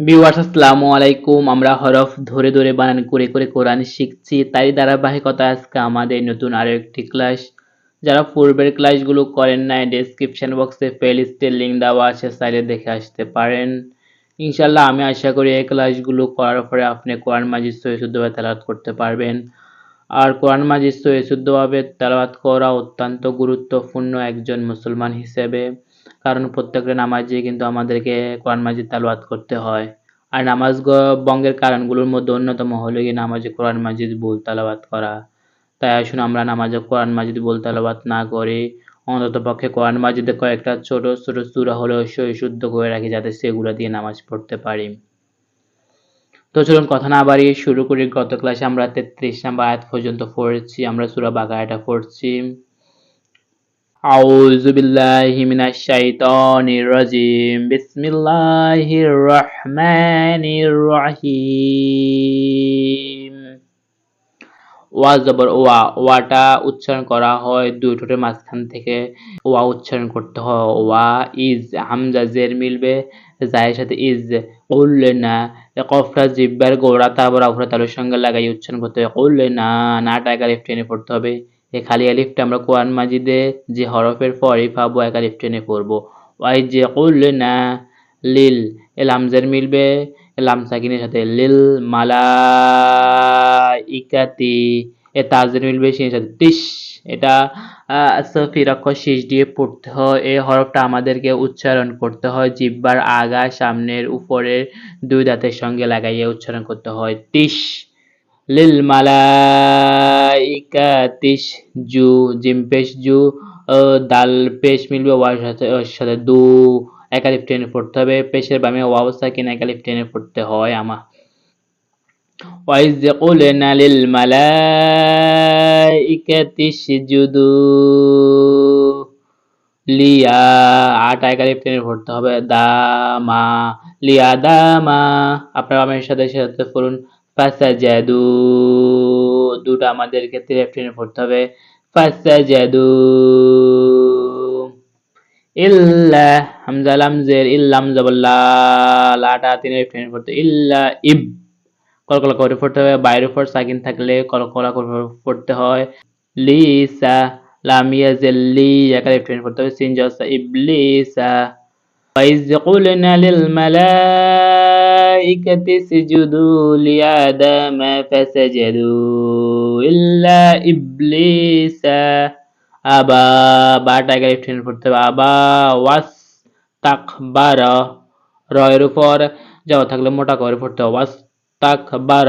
Viewers আসসালামু আলাইকুম। আমরা হরফ ধরে ধরে বানান করে করে কোরআন শিখছি তাই ধারাবাহিকতা আজকে আমাদের নতুন আরও একটি ক্লাস যারা পূর্বের ক্লাসগুলো করেন নাই ডেসক্রিপশন বক্সে প্লেলিস্টের লিঙ্ক দেওয়া আছে, চাইলে দেখে আসতে পারেন। ইনশাল্লাহ আমি আশা করি এই ক্লাসগুলো করার পরে আপনি কোরআন মাজিদ সহি শুদ্ধভাবে তেলাওয়াত করতে পারবেন। আর কোরআন মাজিদ সহি শুদ্ধভাবে তেলাওয়াত করা অত্যন্ত গুরুত্বপূর্ণ একজন মুসলমান হিসেবে। কারণ প্রত্যেকটা নামাজে কিন্তু আমাদেরকে কোরআন মাজিদ তালাওয়াত করতে হয়। আর নামাজ বঙ্গের কারণগুলোর মধ্যে অন্যতম হলো গিয়ে নামাজে কোরআন মাজিদ বল তালাওয়াত করা। তাই আসুন আমরা নামাজে কোরআন মাজিদ বল তালাওয়াত না করে। অন্তত পক্ষে কোরআন মাজিদে কয়েকটা ছোট ছোট সূরা হলেও সই শুদ্ধ করে রাখি যাতে সেগুলো দিয়ে নামাজ পড়তে পারি। তো চলুন কথা না বাড়িয়ে শুরু করি। গত ক্লাসে আমরা তেত্রিশ নাম্বার আয়াত পর্যন্ত পড়েছি। আমরা সূরা বাকায়াটা পড়ছি। أعوذ بالله من الشيطان الرجيم بسم الله الرحمن الرحيم ওয়া জবর ওয়া ওয়াটা উচ্চারণ করা হয় দুই ঠোঁটের মাঝখান থেকে ওয়া উচ্চারণ করতে হয় ওয়া ইজ হামজা জের মিলবে জায়ের সাথে ইজ উল্লে না কফরা জিব্বার গোড়া তারপর অফরা তালুর সঙ্গে লাগাই উচ্চারণ করতে হবে উল্লে না নাটা একা লেফট টেনে পড়তে হবে এই খালি আলিফটা আমরা কোরআন মাজিদে যে হরফের পরই পাবো, এক লেফট টেনে পড়ব। ওয়াই যে উল্লে না লিল এল হামজার মিলবে লাম সাকিনের সাথে। লিল মালা ইকাতি এ তাজের মিলবে সেই সাথে। তিস এটা সফির অক্ষর শেষ দিয়ে পড়তে হয়। এই হরফটা আমাদেরকে উচ্চারণ করতে হয়, জিব্বার আগা সামনের উপরের দুই দাঁতের সঙ্গে লাগাইয়ে উচ্চারণ করতে হয়। তিস লিল মালাইকা তিস জু জিম পেশ জু ও দাল পেশ মিলবে ওয়ার সাথে ওর সাথে দু একালিফ টেনে পড়তে হবে পেশের বামে ওয়াও সাকিন একালিফ টেনে পড়তে হয় আমা وإذ قلنا للملائكة اسجدوا লিয়া আটা একালিফ টেনে পড়তে হবে দামা লিয়া দামা আপনার আমার সাথে সাথে পড়ুন ফাসাজাদু। দুটো আমাদেরকে রেফ টেনে পড়তে হবে। ফাসাজাদু। ইল্লা হামজা লামজের ইল্লা হামজা বল্লা লাটা তিনি রেফ টেনে পড়তে ইল্লা ইব। কলকলা করে পড়তে হবে। বাইরের উপর সাকিন থাকলে কলকলা করে পড়তে হয়। লিসা লামিয়া জেল্লি একা রেফ টেনে পড়তে হবে। সিনজসা ইবলিসা। ওয়াইজ কুলনা লিল মালা للملائكة اسجدوا لآدم فسجدوا إلا إبليس أبا বাটা একা লেফট হ্যান্ড পড়তে হবে আবা ওয়াস তাকবারা রয়ের উপর যাওয়া থাকলে মোটা করে পড়তে হবে ওয়াস استكبر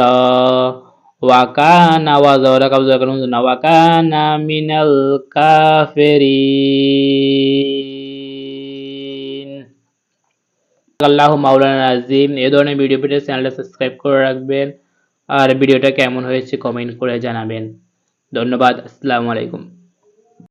وكان وزور قبض وكان من الكافرين আল্লাহ মাওলানা আজিম এ ধরনের ভিডিও পেতে চ্যানেলটা সাবস্ক্রাইব করে রাখবেন। আর ভিডিওটা কেমন হয়েছে কমেন্ট করে জানাবেন। ধন্যবাদ, আসসালামু আলাইকুম।